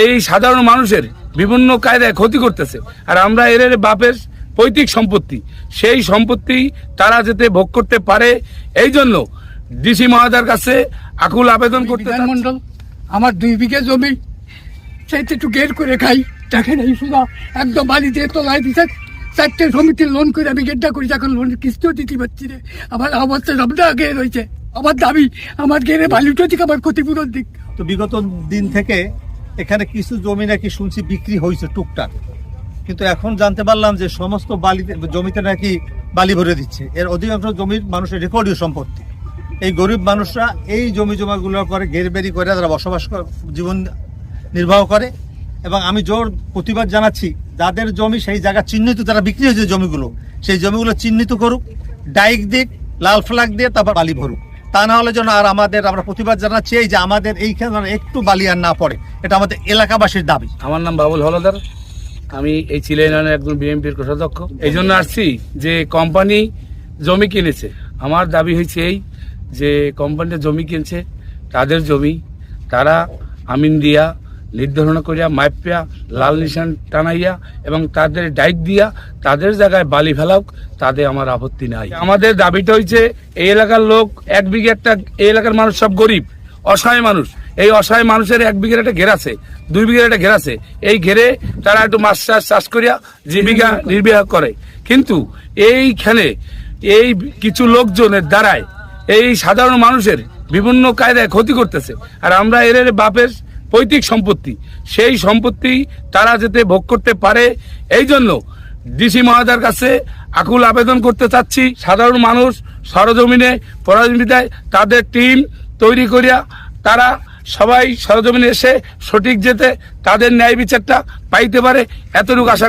এই সাধারণ মানুষের বিভিন্ন কায়দায় ক্ষতি করতেছে। আর আমরা এর এর বাপের পৈতৃক সম্পত্তি সেই সম্পত্তি তারা যাতে ভোগ করতে পারে এই জন্য ডিসি মহাদার কাছে আকুল আবেদন করতে। বিধানমন্ডল আমার দুই বিঘে জমি সেইটা একটু গের করে খাই। দেখেন এই শুধু একদম বাড়ি দিয়ে তোলায় দিচ্ছে চারটে সমিতির লোন করে আমি গেটটা করি এখন লোনের কিস্তিও দিতে পারছি রে আমার অবস্থা সবটা আগে রয়েছে। আমার দাবি আমার গেরে বালিটা দিক আমার ক্ষতিপূরণ দিক। তো বিগত দিন থেকে এখানে কিছু জমি নাকি শুনছি বিক্রি হয়েছে টুকটাক। কিন্তু এখন জানতে পারলাম যে সমস্ত বালিতে জমিতে নাকি বালি ভরে দিচ্ছে। এর অধিকাংশ জমির মানুষের রেকর্ডীয় সম্পত্তি। এই গরিব মানুষরা এই জমি জমাগুলোর পরে ঘেরবেরি করে তারা বসবাস জীবন নির্বাহ করে। এবং আমি জোর প্রতিবাদ জানাচ্ছি, যাদের জমি সেই জায়গা চিহ্নিত তারা বিক্রি হয়েছে জমিগুলো, সেই জমিগুলো চিহ্নিত করুক, ডাইক দিক, লাল ফ্ল্যাগ দিয়ে তারপর বালি ভরুক। তা না হলে যেন আর আমাদের, আমরা প্রতিবাদ জানাচ্ছি এই যে আমাদের এইখানে একটু বালি আর না পড়ে। এটা আমাদের এলাকাবাসীর দাবি। আমার নাম বাবুল হলদার। আমি এই চিলাইনের একজন বিএনপির কোষাধ্যক্ষ। এই জন্য আসছি যে কোম্পানি জমি কিনেছে। আমার দাবি হয়েছে এই যে কোম্পানিটা জমি কিনছে, তাদের জমি, তারা আমিন দিয়া নির্ধারণ করিয়া মাইপিয়া লাল নিশান টানাইয়া এবং তাদের ডাইক দিয়া তাদের জায়গায় বালি ফেলাওক তাদের আমার আপত্তি নাই। আমাদের দাবিটা হয়েছে এই এলাকার লোক এক বিঘে একটা, এই এলাকার মানুষ সব গরিব, অসহায় মানুষ। এই অসহায় মানুষের এক বিঘের একটা ঘের আছে, দুই বিঘের একটা ঘের আছে। এই ঘেরে তারা একটু মাছ চাষ চাষ করিয়া জীবিকা নির্বাহ করে। কিন্তু এইখানে এই কিছু লোকজনের দ্বারায় এই সাধারণ মানুষের বিভিন্ন কায়দায় ক্ষতি করতেছে। আর আমরা এর বাপের পৈতৃক সম্পত্তি। সেই সম্পত্তি তারা যেতে ভোগ করতে পারে, এই জন্য ডিসি মহাদার কাছে আকুল আবেদন করতে চাচ্ছি। সাধারণ মানুষ সরজমিনে পরাজমিতায় তাদের টিম তৈরি করিয়া তারা সবাই সরজমিনে এসে সঠিক যেতে তাদের ন্যায় বিচারটা পাইতে পারে, এতটুকু আশা